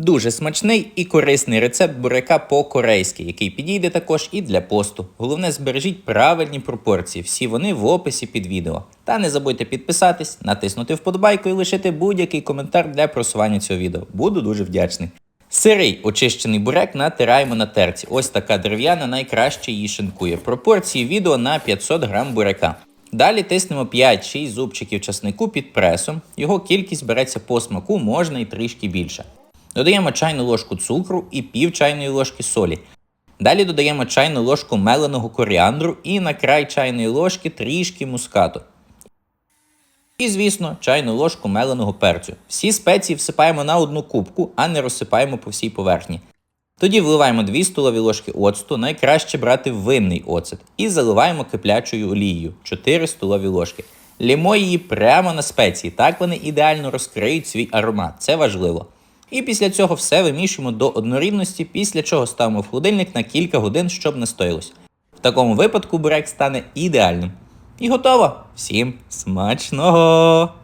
Дуже смачний і корисний рецепт буряка по-корейськи, який підійде також і для посту. Головне, збережіть правильні пропорції, всі вони в описі під відео. Та не забудьте підписатись, натиснути вподобайку і лишити будь-який коментар для просування цього відео. Буду дуже вдячний. Сирий очищений буряк натираємо на терці. Ось така дерев'яна найкраще її шинкує. Пропорції відео на 500 грам буряка. Далі тиснемо 5-6 зубчиків часнику під пресом. Його кількість береться по смаку, можна і трішки більше. Додаємо чайну ложку цукру і пів чайної ложки солі. Далі додаємо чайну ложку меленого коріандру і на край чайної ложки трішки мускату. І, звісно, чайну ложку меленого перцю. Всі спеції всипаємо на одну кубку, а не розсипаємо по всій поверхні. Тоді вливаємо 2 столові ложки оцту, найкраще брати винний оцет, і заливаємо киплячою олією 4 столові ложки. Лімо її прямо на спеції, так вони ідеально розкриють свій аромат, це важливо. І після цього все вимішуємо до однорідності, після чого ставимо в холодильник на кілька годин, щоб настоїлось. В такому випадку бурек стане ідеальним. І готово! Всім смачного!